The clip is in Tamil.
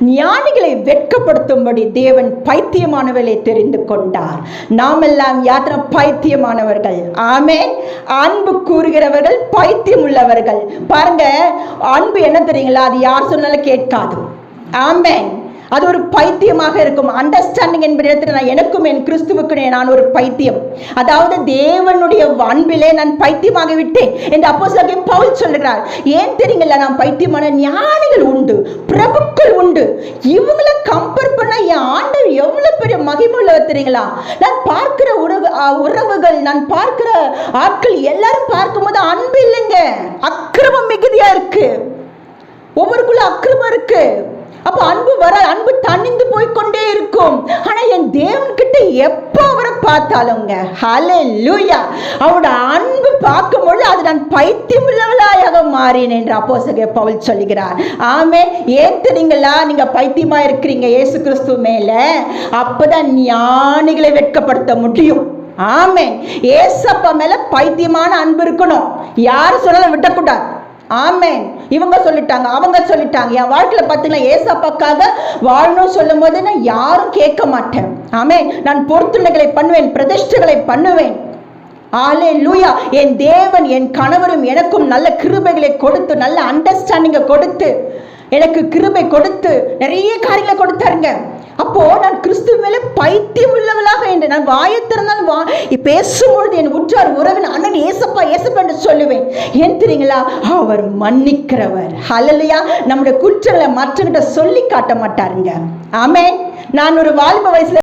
ஞானிகளை வெட்கப்படுத்தும்படி தேவன் பைத்தியமானவர்களை தெரிந்து கொண்டார். நாமெல்லாம் யாத்திர பைத்தியமானவர்கள். ஆமே அன்பு கூறுகிறவர்கள் பைத்தியம் உள்ளவர்கள். பாருங்க அன்பு என்ன தெரியுங்களா? அது யார் சொன்னாலும் கேட்காது. ஆமேன். அது ஒரு பைத்தியமாக இருக்கும். அண்டர்ஸ்டாண்டிங் என்பது இடத்துல நான் எனக்கும் என் கிறிஸ்துவுக்கு நான் ஒரு பைத்தியம். அதாவது தேவனுடைய அன்பிலே நான் பைத்தியமாக விட்டேன் என்று அப்போ பவுல் சொல்லுகிறார். ஏன் தெரியுங்களா நான் பைத்தியமான ஞானிகள் உண்டு பிரபுக்கள் உண்டு. இவங்களை கம்பேர் பண்ண என் ஆண்டவர் எவ்வளவு பெரிய மகிமுள்ளவர் தெரியுங்களா? நான் பார்க்கிற உறவு உறவுகள் நான் பார்க்கிற ஆட்கள் எல்லாரும் பார்க்கும்போது அன்பு இல்லைங்க. வர அன்பு தணிந்து போய் கொண்டே இருக்கும். ஆனா என் தேவன் கிட்ட எப்போ அவரை பார்த்தாலுங்க? ஹலே லூயா அவரோட அன்பு பார்க்கும்பொழுது அது நான் பைத்தியம் உள்ளவளாயாக மாறினேன் என்று அப்போ பவுல் சொல்லுகிறார். ஆமே ஏன் தெரியுங்களா? நீங்க பைத்தியமா இருக்கிறீங்க இயேசு கிறிஸ்து மேல. அப்பதான் ஞானிகளை வெட்கப்படுத்த முடியும். ஆமே ஏசப்பா மேல பைத்தியமான அன்பு இருக்கணும். யார் சொன்னாலும் விட்டக்கூடாது. ஆமேன். இவங்க சொல்லிட்டாங்க அவங்க சொல்லிட்டாங்க. என் வாழ்க்கையில் பார்த்தீங்கன்னா ஏசப்பாக்காக வாழணும்னு சொல்லும் போது நான் யாரும் கேட்க மாட்டேன். ஆமே நான் பொறுத்துணைகளை பண்ணுவேன் பிரதிஷ்டைகளை பண்ணுவேன். ஆலே லூயா என் தேவன் என் கணவரும் எனக்கும் நல்ல கிருபைகளை கொடுத்து நல்ல அண்டர்ஸ்டாண்டிங்கை கொடுத்து எனக்கு கிருபை கொடுத்து நிறைய காரியங்களை கொடுத்தாருங்க. அப்போ நான் கிறிஸ்து மேலே பைத்தியம் உள்ளவளாக என்று நான் வாயத்திறந்தால் வா பேசும்பொழுது என் உற்றார் உறவின் அண்ணன் ஏசப்பா என்று சொல்லுவேன். ஏன் தெரியுங்களா? அவர் மன்னிக்கிறவர். ஹalleluya நம்முடைய குற்றங்களை மற்றவங்கிட்ட சொல்லி காட்ட மாட்டாருங்க. ஆமே நான் ஒரு வாலிப வயசுல